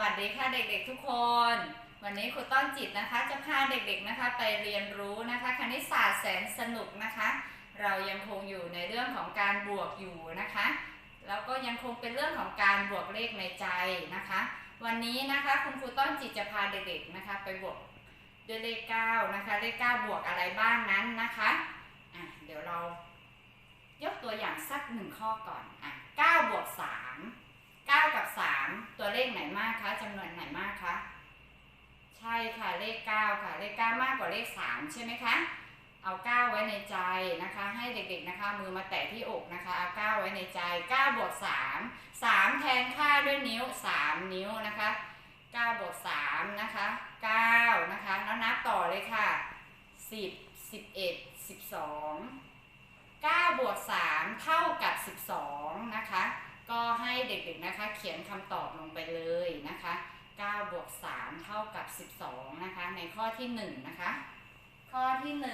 วัสดีค่ะเด็กๆทุกคน วันนี้ครูต้อนจิตนะคะ จะพาเด็กๆนะคะ ไปเรียนรู้นะคะ คณิตศาสตร์แสนสนุกนะคะ เรายังคงอยู่ในเรื่องของการบวกอยู่นะคะ แล้วก็ยังคงเป็นเรื่องของการบวกเลขในใจนะคะ วันนี้นะคะคุณครูต้อนจิตจะพาเด็กๆนะคะ ไปบวกด้วยเลข9นะคะเลข9บวกอะไรบ้างนั้นนะคะอะเดี๋ยวเรายกตัวอย่างสักหนึ่งข้อก่อนอะ9บวก3 ตัวเลขไหนมากคะจำนวนไหนมากคะใช่ค่ะเลข 9 ค่ะเลข 9 มากกว่าเลข 3 ใช่ไหมคะเอา 9 ไว้ในใจนะคะ ให้เด็กๆนะคะ มือมาแตะที่อกนะคะเอา 9 ไว้ในใจ9บวก3 3 แทนค่าด้วยนิ้ว 3 นิ้วนะคะ9บวก3นะคะ9นะคะแล้วนับต่อเลยค่ะ 10 11 12 9บวก3เท่ากับ 12 นะคะ ก็ให้เด็กๆนะคะเขียนคำตอบลงไปเลยนะคะ9บวก3เท่ากับ 12 นะคะ ในข้อที่ 1 นะคะ ข้อที่ 1 9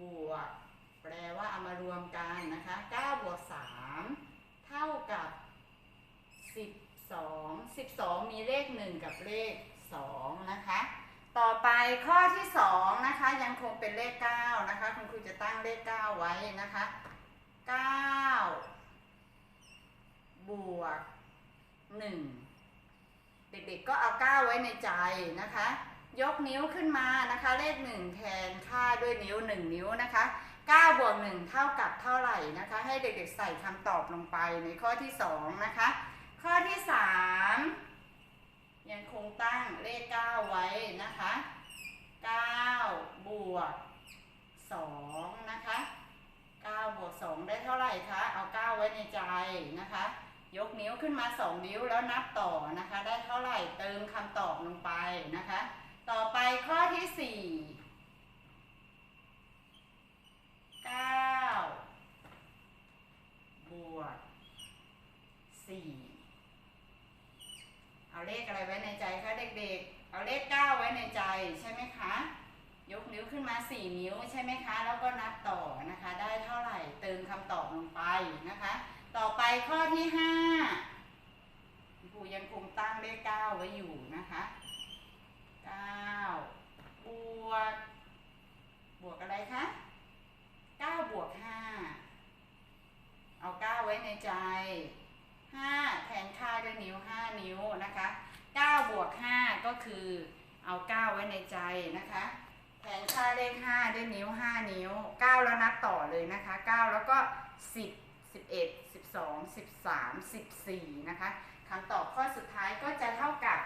บวก แปลว่าเอามารวมกันนะคะ9บวก3เท่ากับ 12 12 มีเลข 1 กับเลข 2 นะคะ ต่อไปข้อที่2นะคะยังคงเป็นเลข9นะคะคุณครูจะตั้งเลข 9 ไว้นะคะ9บวก1เด็กๆก็เอา 9 ไว้ในใจนะคะ ยกนิ้วขึ้นมานะคะ เลข 1 แทนค่าด้วยนิ้ว 1 นิ้วนะคะ9บวก1เท่ากับเท่าไหร่นะคะ ให้เด็กๆใส่คำตอบลงไปในข้อที่ 2 นะคะ ข้อที่ 3 ยังคงตั้งเลข 9 ไว้ นะคะ9บวก2นะคะ9บวก2ได้เท่าไหร่คะเอา 9 ไว้ในใจนะคะ ยกนิ้วขึ้นมา 2 นิ้วแล้วนับต่อนะคะ ได้เท่าไหร่เติมคำตอบลงไปนะคะ ต่อไปข้อที่ 4 9 บวก 4 เอาเลขอะไรไว้ในใจคะเด็กๆ เอาเลข 9 ไว้ ใช่ไหมคะ ยกนิ้วขึ้นมา 4 นิ้วใช่ไหมคะ แล้วก็นับต่อนะคะ ได้เท่าไหร่เติมคำตอบลงไปนะคะ ต่อไปข้อที่5ครูยังคงตั้งเลข9ไว้อยู่นะคะ9บวก บวกอะไรคะ9บวก5เอา 9 ไว้ในใจ 5 แทนค่าด้วยนิ้ว 5 นิ้วนะคะ9บวก5ก็คือ เอา9ไว้ในใจนะคะแทนค่าเลข5ด้วยนิ้ว5นิ้ว9แล้วนับต่อเลยนะคะ9แล้วก็10 11 12 13 14นะคะคำตอบข้อสุดท้ายก็จะเท่ากับ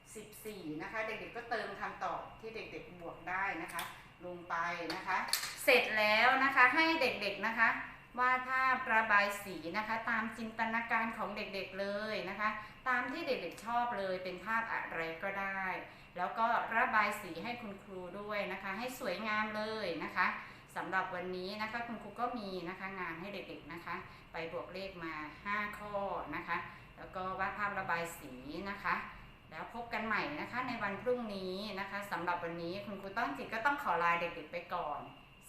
14นะคะเด็กๆก็เติมคำตอบที่เด็กๆบวกได้นะคะ ลงไปนะคะ เสร็จแล้วนะคะให้เด็กๆนะคะ วาดภาพระบายสีนะคะ ตามจินตนาการของเด็กๆเลยนะคะ ตามที่เด็กๆชอบเลยเป็นภาพอะไรก็ได้ แล้วก็ระบายสีให้คุณครูด้วยนะคะ ให้สวยงามเลยนะคะสำหรับวันนี้นะคะคุณครูก็มีนะคะงานให้เด็กๆนะคะ ไปบวกเลขมา 5 ข้อนะคะ แล้วก็วาดภาพระบายสีนะคะ แล้วพบกันใหม่นะคะในวันพรุ่งนี้นะคะสำหรับวันนี้คุณครูต้องจิตก็ต้องขอลาเด็กๆไปก่อน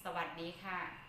สวัสดีค่ะ